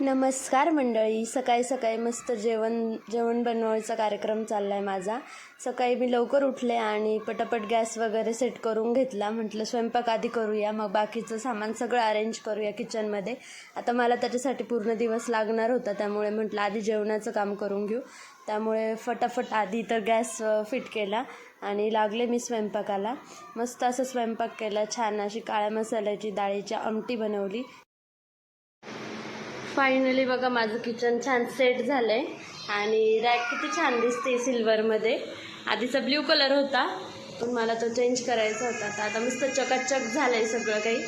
नमस्कार मंडळी सकाळी सकाळी मस्त जेवण जेवण बनवायचा कार्यक्रम चालला आहे माझा. सकाळी मी लवकर उठले आणि पटापट गॅस वगैरे सेट करून घेतला. म्हटलं स्वयंपाक आधी करूया मग बाकीचं सामान सगळं अरेंज करूया किचनमध्ये आता मला त्याच्यासाठी पूर्ण दिवस लागणार होता त्यामुळे म्हटलं आधी जेवणाचं काम करून घेऊ. त्यामुळे फटाफट आधी तर गॅस फिट केला आणि लागले मी स्वयंपाकाला. मस्त असं स्वयंपाक केला छान अशी काळ्या मसाल्याची डाळीची आमटी बनवली. फायनली बघा माझं किचन छान सेट झालं आहे आणि रॅक किती छान दिसते सिल्वरमध्ये आधीचा ब्ल्यू कलर होता पण मला तो चेंज करायचा होता. तर आता मस्त चकाचक झालं आहे सगळं काही.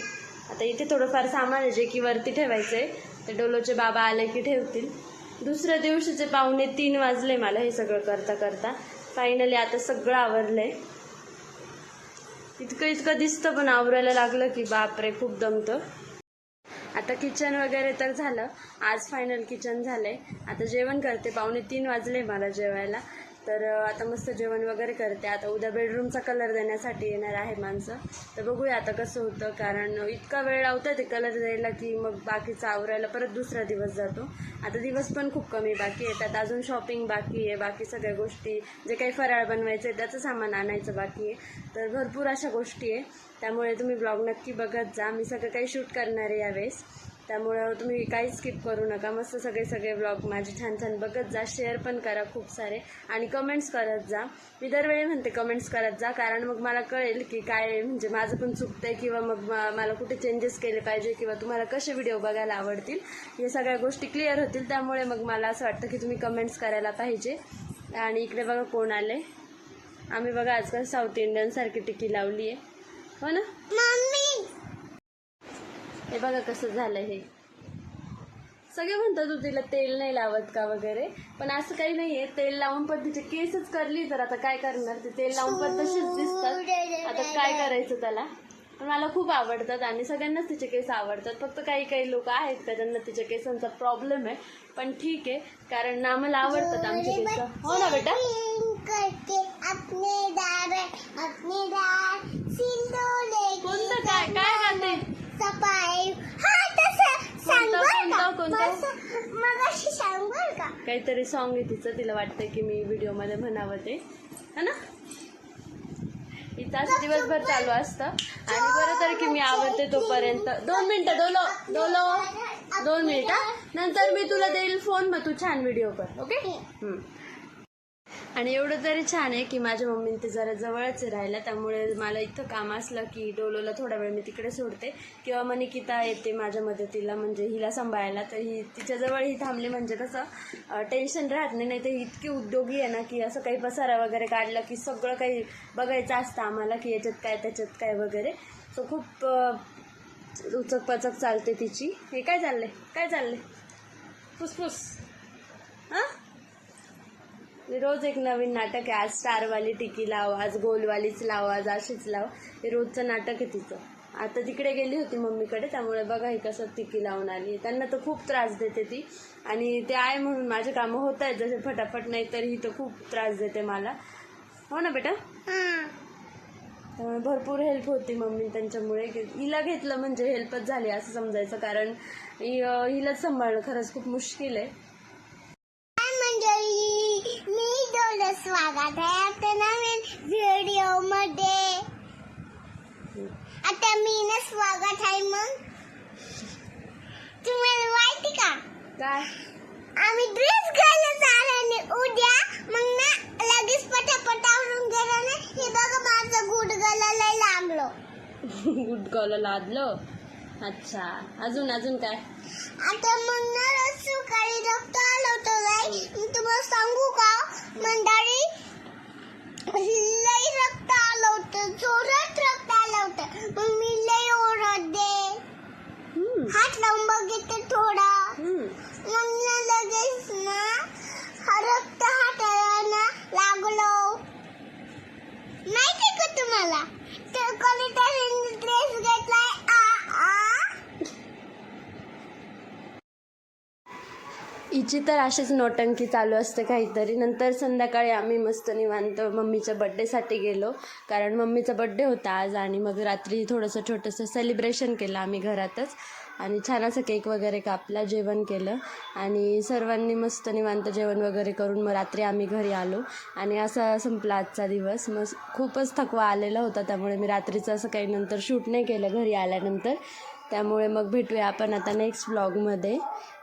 आता इथे थोडंफार सामान आहे जे की वरती ठेवायचं आहे ते डोलोचे बाबा आले की ठेवतील. दुसऱ्या दिवशीचे पाहुणे तीन वाजले मला हे सगळं करता करता. फायनली आता सगळं आवरलंय. इतकं इतकं दिसतं पण आवरायला लागलं की बापरे खूप दमतं. आता किचन वगैरे तर झालं. आज फायनल किचन झालंय. आता जेवण करते. पावणे तीन वाजले मला जेवायला. तर आता मस्त जेवण वगैरे करते. आता उद्या बेडरूमचा कलर देण्यासाठी येणार आहे माणसं. तर बघूया आता कसं होतं. कारण इतका वेळ लावतं ते कलर द्यायला की मग बाकीचं आवरायला परत दुसरा दिवस जातो. आता दिवस पण खूप कमी बाकी आहे. त्यात अजून शॉपिंग बाकी आहे. बाकी सगळ्या गोष्टी जे काही फराळ बनवायचं आहे त्याचं सामान आणायचं बाकी आहे. तर भरपूर अशा गोष्टी आहे. त्यामुळे तुम्ही ब्लॉग नक्की बघत जा. मी सगळं काही शूट करणार आहे यावेळेस. त्यामुळं तुम्ही काही स्किप करू नका. मस्त सगळे सगळे ब्लॉग माझे छान छान बघत जा. शेअर पण करा खूप सारे. आणि कमेंट्स करत जा. मी दरवेळी म्हणते कमेंट्स करत जा. कारण मग मला कळेल की काय म्हणजे माझं पण चुकतंय किंवा मग मला कुठे चेंजेस केले पाहिजे किंवा तुम्हाला कसे व्हिडिओ बघायला आवडतील या सगळ्या गोष्टी क्लिअर होतील. त्यामुळे मग मला असं वाटतं की तुम्ही कमेंट्स करायला पाहिजे. आणि इकडे बघा कोण आले. आम्ही बघा आजकाल साऊथ इंडियन सारखी टिकी लावली आहे हो ना? हे बघा कसं झालं हे. सगळे म्हणतात तू तिला तेल नाही लावत का वगैरे. पण असं काही नाहीये. तेल लावून पण तिचे केसच करली. तर आता काय करणार? ते तेल लावून पण तसेच दिसतात. आता काय करायचं त्याला? पण मला खूप आवडतात आणि सगळ्यांनाच तिचे केस आवडतात. फक्त काही काही लोक आहेत का ज्यांना तिच्या केसांचा प्रॉब्लेम आहे. पण ठीक आहे. कारण आम्हाला आवडतात आमचे केस. हो ना बेटा करके अपने दार अपने दार सिंदूर कोणतं काय काय गाते सफाई हा तसं सांग कोणतं, बरं का कोणतं, कोणतं? बस मग अशी सांग बरं का काहीतरी सॉन्ग आहे तिचं. तिला वाटतं की मी व्हिडिओमध्ये म्हणावं ते. है ना? तास दिवसभर चालू असतं. आणि बरं तर की मी आवडते तोपर्यंत. दोन मिनिटं डोलो डोलो. दोन मिनिटं. नंतर मी तुला देईल फोन मग तू छान व्हिडिओ कर ओके आणि एवढं तरी छान आहे की माझ्या मम्मीने ते जरा जवळच राहिलं त्यामुळे मला इथं काम असलं की डोलोला थोडा वेळ मी तिकडे सोडते. किंवा मग निकिता येते माझ्या मदतीला म्हणजे हिला सांभाळायला. तर ही तिच्याजवळ ही थांबली म्हणजे कसं टेन्शन राहत नाही नाही तर इतकी उद्योगी आहे ना की असं काही पसारा वगैरे काढलं की सगळं काही बघायचं असतं आम्हाला की याच्यात काय त्याच्यात काय वगैरे. सो खूप उचक पचक चालते तिची. हे काय चाललंय? काय चाललंय? फुसफुस. हां? रोज एक नवीन नाटक आहे. आज स्टारवाली टिकी लाव आज गोलवालीच लाव आज अशीच लाव. हे रोजचं नाटक आहे तिचं. आता तिकडे गेली होती मम्मीकडे त्यामुळे बघा हे कसं टिकी लावून आली. त्यांना तर खूप त्रास देते ती. आणि ते आहे म्हणून माझे कामं होत आहेत जसे फटाफट नाही तर ही तर खूप त्रास देते मला. हो ना बेटा? त्यामुळे भरपूर हेल्प होती मम्मी त्यांच्यामुळे. हिला घेतलं म्हणजे हेल्पच झाली असं समजायचं. कारण हिलाच सांभाळणं खरंच खूप मुश्किल आहे हाय मंडळी मी डोलं स्वागत आहे आता नवीन व्हिडिओमध्ये आता मी ना स्वागत आहे मग. तुम्हाला माहिती का? काय? आम्ही ड्रेस घालून आणि उद्या मग ना लगेच पटापट आवरून गेलं ना हे बघा माझं गुडगला लय लागलो गुडगावला लादलं? अच्छा. अजून अजून काय? आता मग ना सकाळी रक्त आलं होतं लय मी तुम्हाला सांगू का? मंडळी लय रक्त आलं होतं जोरात रक्त आलं होतं मग मी लय ओरडते हम्म, हात लावून बघितलं थोडा हम्म. मग ना लगेच ना हा रक्त हाताला ना लागलो मला. तर कोणीतरी ड्रेस घेतलाय. आ हिची तर अशीच नोटंकी चालू असते काहीतरी. नंतर संध्याकाळी आम्ही मस्त निवांत मम्मीच्या बड्डेसाठी गेलो. कारण मम्मीचा बड्डे होता आज आणि मग रात्री थोडंसं छोटंसं सेलिब्रेशन केलं आम्ही घरातच. आणि छान असं केक वगैरे कापला जेवण केलं. आणि सर्वांनी मस्त निवांत जेवण वगैरे करून मग रात्री आम्ही घरी आलो. आणि असा संपला आजचा दिवस. मग खूपच थकवा आलेला होता त्यामुळे मी रात्रीचं असं काही नंतर शूट नाही केलं घरी आल्यानंतर. त्यामुळे मग भेटूया आपण आता नेक्स्ट ब्लॉगमध्ये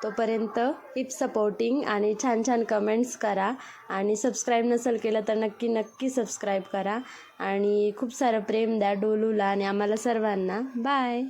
तोपर्यंत कीप सपोर्टिंग आणि छान छान कमेंट्स करा. आणि सबस्क्राईब नसेल केलं तर नक्की नक्की सबस्क्राईब करा. आणि खूप सारं प्रेम द्या डोलूला आणि आम्हाला सर्वांना. बाय